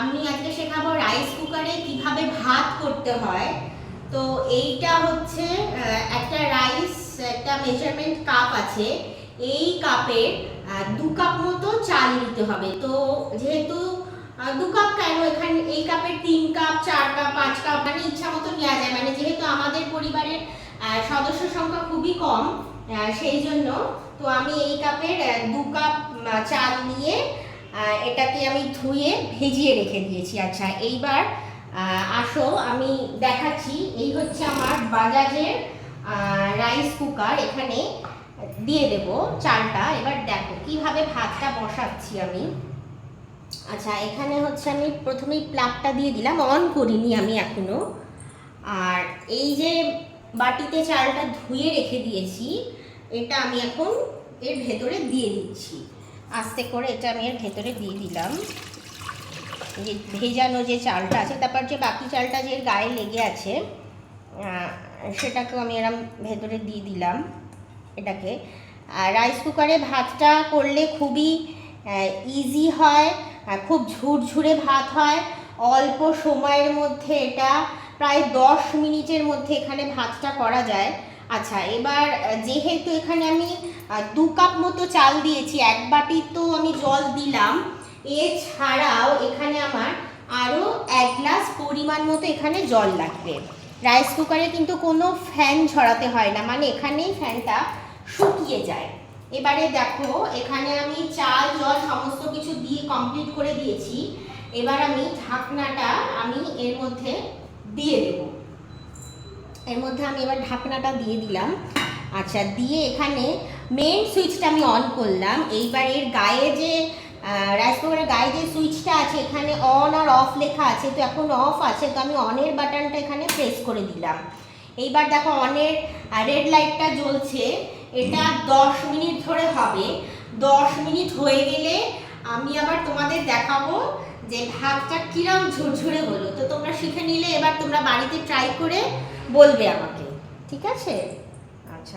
আমি আজকে শেখাবো রাইস কুকারে কীভাবে ভাত করতে হয়। তো এইটা হচ্ছে একটা রাইস একটা মেজারমেন্ট কাপ আছে। এই কাপের দু কাপ মতো চাল নিতে হবে। তো যেহেতু দু কাপ কেন? এখানে, এই কাপের তিন কাপ চার কাপ পাঁচ কাপ মানে ইচ্ছা মতো নেওয়া যায়। মানে যেহেতু আমাদের পরিবারের সদস্য সংখ্যা খুবই কম সেই জন্য, তো আমি এই কাপের দু কাপ চাল নিয়ে এটাকে আমি ধুয়ে ভেজিয়ে রেখে দিয়েছি। আচ্ছা এইবার আসো, আমি দেখাচ্ছি। এই হচ্ছে আমার বাজাজের রাইস কুকার এখানে দিয়ে দেব চালটা। এবার দেখো, কীভাবে ভাতটা বসাচ্ছি আমি। আচ্ছা এখানে হচ্ছে আমি প্রথমেই প্লাগটা দিয়ে দিলাম। অন করিনি আমি এখনও। আর এই যে বাটিতে চালটা ধুয়ে রেখে দিয়েছি, এটা আমি এখন এর ভেতরে দিয়ে দিচ্ছি। আস্তে করে এটা আমি এর ভেতরে দিয়ে দিলাম। যে ভেজানো যে চালটা আছে, তারপর যে বাকি চালটা যে গায়ে লেগে আছে সেটাকেও আমি এরম ভেতরে দিয়ে দিলাম এটাকে। আর রাইস কুকারে ভাতটা করলে খুবই ইজি হয় খুব ঝুরঝুরে ভাত হয়। অল্প সময়ের মধ্যে এটা প্রায় দশ মিনিটের মধ্যে এখানে ভাতটা করা যায়। আচ্ছা এবার যেহেতু এখানে আমি দু কাপ মতো চাল দিয়েছি, এক বাটি তো আমি জল দিলাম, এছাড়াও এখানে আমার আরও এক গ্লাস পরিমাণ মতো এখানে জল লাগবে। রাইস কুকারে কিন্তু কোনো ফ্যান ঝরাতে হয় না মানে এখানেই ফ্যানটা শুকিয়ে যায়। এবারে দেখো, এখানে আমি চাল, জল সমস্ত কিছু দিয়ে কমপ্লিট করে দিয়েছি। এবার আমি ঢাকনাটা আমি এর মধ্যে দিয়ে দেবো। এর মধ্যে আমি এবার ঢাকনাটা দিয়ে দিলাম। আচ্ছা দিয়ে এখানে মেন সুইচটা আমি অন করলাম। এইবার এর গায়ে যে রাইস কুকারের গায়ে যে সুইচটা আছে, এখানে অন আর অফ লেখা আছে, তো এখন অফ আছে, তো আমি অনের বাটনটা এখানে প্রেস করে দিলাম। এইবার দেখো অনের রেড লাইটটা জ্বলছে। এটা দশ মিনিট ধরে হবে। দশ মিনিট হয়ে গেলে আমি আবার তোমাদের দেখাবো যে ভাতটা কিরম ঝুরঝুরে হলো, তো তোমরা শিখে নিলে, এবার তোমরা বাড়িতে ট্রাই করে বলবে আমাকে। ঠিক আছে? আচ্ছা